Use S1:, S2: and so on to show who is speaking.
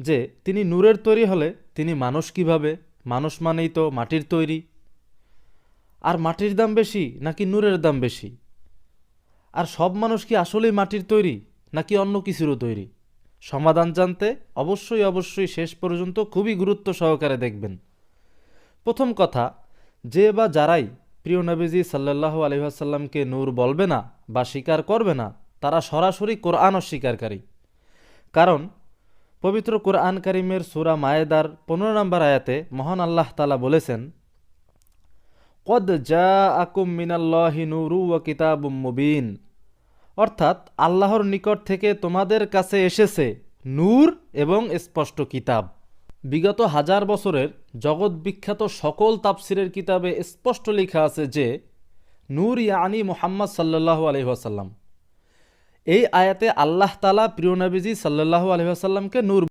S1: যে তিনি নূরের তৈরি হলে তিনি মানুষ কীভাবে? মানুষ মানেই তো মাটির তৈরি। আর মাটির দাম বেশি নাকি নূরের দাম বেশি? আর সব মানুষ কি আসলেই মাটির তৈরি নাকি অন্য কিছুরও তৈরি? সমাধান জানতে অবশ্যই অবশ্যই শেষ পর্যন্ত খুবই গুরুত্ব সহকারে দেখবেন। প্রথম কথা, যে বা যারাই প্রিয় নবীজি সাল্লাহ আলহাসাল্লামকে নূর বলবে না বা স্বীকার করবে না, তারা সরাসরি কোরআন অস্বীকারী। কারণ পবিত্র কোরআন কারিমের সুরা মায়েদার পনেরো নম্বর আয়াতে মহান আল্লাহ তালা বলেছেন, কদ জা আকুম মিনাল্লাহি নুরু ও কিতাব মুবিন। অর্থাৎ আল্লাহর নিকট থেকে তোমাদের কাছে এসেছে নূর এবং স্পষ্ট কিতাব। বিগত হাজার বছরের জগৎ বিখ্যাত সকল তাপসিরের কিতাবে স্পষ্ট লেখা আছে যে, নূর ইয়ানি মুহাম্মদ সাল্লাল্লাহু আলহি আসাল্লাম এই আয়াতে আল্লাহ তালা প্রিয় নবীজি সাল্লাল্লাহু আলহিহাসাল্লামকে নূর